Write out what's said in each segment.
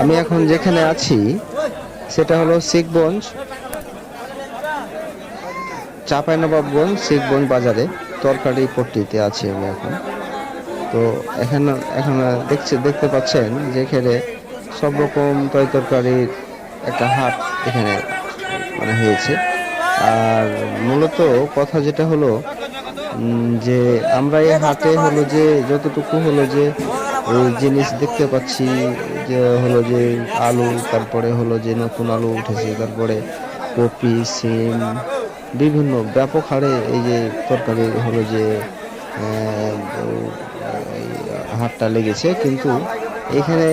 আমি এখন যেখানে আছি, সেটা হলো শিখগঞ্জ, চাঁপাইনবাবগঞ্জ শিখগঞ্জ বাজারে, তরকারি পট্টিতে আছি আমি এখন। তো এখানে, এখন দেখছে, দেখতে পাচ্ছেন যে এখানে সব রকম তরি তরকারির একটা হাট এখানে মানে হয়েছে। আর মূলত কথা যেটা হলো যে আমরা এই হাটে হলো যে, যতটুকু হলো যে জিনিস দেখতে পাচ্ছি, যে হলো যে আলু, তারপরে হলো যে নতুন আলু উঠেছে, তারপরে কপি, সিম, বিভিন্ন ব্যাপক হারে এই যে তরকারি হলো যে হাটটা লেগেছে, কিন্তু এখানে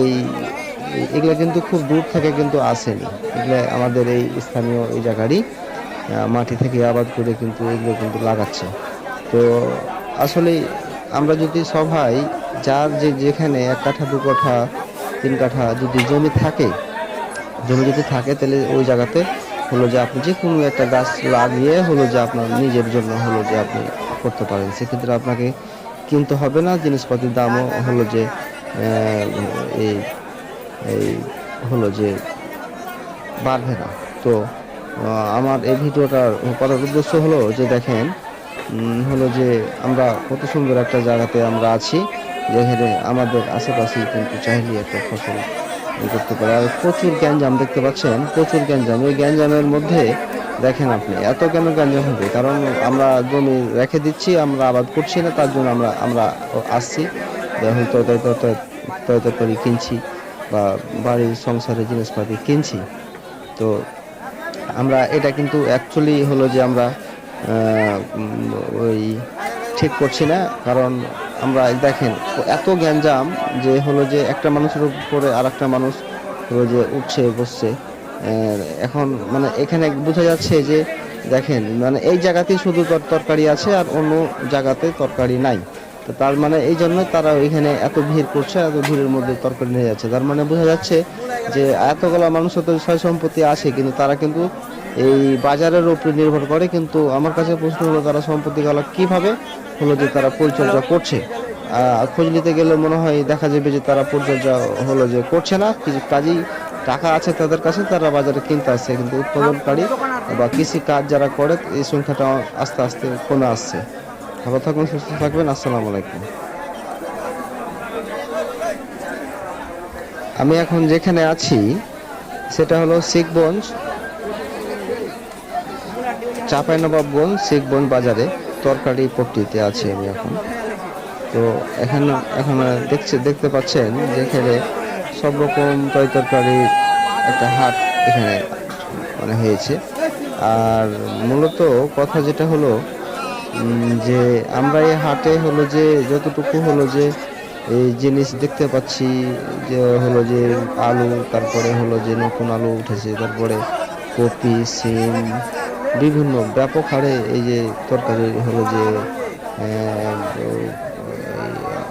এই, এগুলা কিন্তু খুব দূর থেকে কিন্তু আসেনি। এগুলা আমাদের এই স্থানীয় এই জায়গারই মাটি থেকে আবাদ করে কিন্তু এগুলো কিন্তু লাগাচ্ছে। তো আসলে আমরা যদি সবাই যার যে যেখানে এক কাঠা, দু কাঠা, তিন কাঠা যদি জমি থাকে, জমি যদি থাকে তাহলে ওই জায়গাতে হলো যে আপনি যে কোনো একটা গাছ লাগিয়ে হলো যে আপনার নিজের জন্য হলো যে আপনি করতে পারেন। সেক্ষেত্রে আপনাকে কিনতে হবে না, জিনিসপাতির দামও হলো যে এই হলো যে বাড়বে না। তো আমার এই ভিডিওটার করার উদ্দেশ্য হলো যে দেখেন হলো যে আমরা কত সুন্দর একটা জায়গাতে আমরা আছি, যেখানে আমাদের আশেপাশে কিন্তু চাইলে একটা ফসল করতে পারে। আর প্রচুর গ্যাঞ্জাম দেখতে পাচ্ছেন, প্রচুর গ্যাঞ্জাম। এই গ্যাঞ্জামের মধ্যে দেখেন আপনি, এত কেন গ্যাঞ্জাম হবে? কারণ আমরা জমি রেখে দিচ্ছি, আমরা আবাদ করছি না, তার জন্য আমরা আমরা আসছি হয়তো তরকারি কিনছি, বা বাড়ির সংসারের জিনিসপাতি কিনছি। তো আমরা, এটা কিন্তু অ্যাকচুয়ালি হলো যে আমরা ওই ঠিক করছি না, কারণ আমরা দেখেন, এত গ্যাঞ্জাম যে হলো যে একটা মানুষের উপরে আর একটা মানুষ হলো যে উঠছে, বসছে। এখন মানে এখানে বোঝা যাচ্ছে যে দেখেন মানে এই জায়গাতেই শুধু তরকারি আছে আর অন্য জায়গাতে তরকারি নাই। তো তার মানে এই জন্য তারা ওইখানে এত ভিড় করছে, এত ভিড়ের মধ্যে তরকারি নিয়ে যাচ্ছে। তার মানে বোঝা যাচ্ছে যে এতগুলো মানুষের তো সয় সম্পত্তি আছে কিন্তু তারা কিন্তু এই বাজারের উপরে নির্ভর করে। কিন্তু আমার কাছে প্রশ্ন হলো, তারা সম্পত্তিগুলো কীভাবে হলো যে তারা পরিচর্যা করছে? খোঁজ নিতে গেলে মনে হয় দেখা যাবে যে তারা পরিচর্যা হলো যে করছে না। কিছু কাজেই টাকা আছে তাদের কাছে, তারা বাজারে কিনতে আসছে। কিন্তু উৎপাদনকারী বা কৃষি কাজ যারা করে, এই সংখ্যাটা আস্তে আস্তে কমে আসছে। ভালো থাকুন, সুস্থ থাকবেন। আসসালামু আলাইকুম। আমি এখন যেখানে আছি, সেটা হলো শিখগঞ্জ, চাঁপাইনবাবগঞ্জ শিখগঞ্জ বাজারে তরকারি পট্টিতে আছি আমি এখন। তো এখানে, এখন দেখছে, দেখতে পাচ্ছেন যেখানে সব রকম তরি তরকারি একটা হাট এখানে মানে হয়েছে। আর মূলত কথা যেটা হলো যে আমরা এই হাটে হলো যে, যতটুকু হলো যে এই জিনিস দেখতে পাচ্ছি যে হলো যে আলু, তারপরে হলো যে নতুন আলু উঠেছে, তারপরে কপি, সিম, বিভিন্ন ব্যাপক হারে এই যে তরকারি হলো যে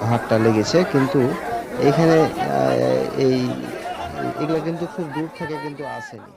হাটটা লেগেছে। কিন্তু এখানে এই, এগুলো কিন্তু খুব দূর থেকে কিন্তু আসেনি।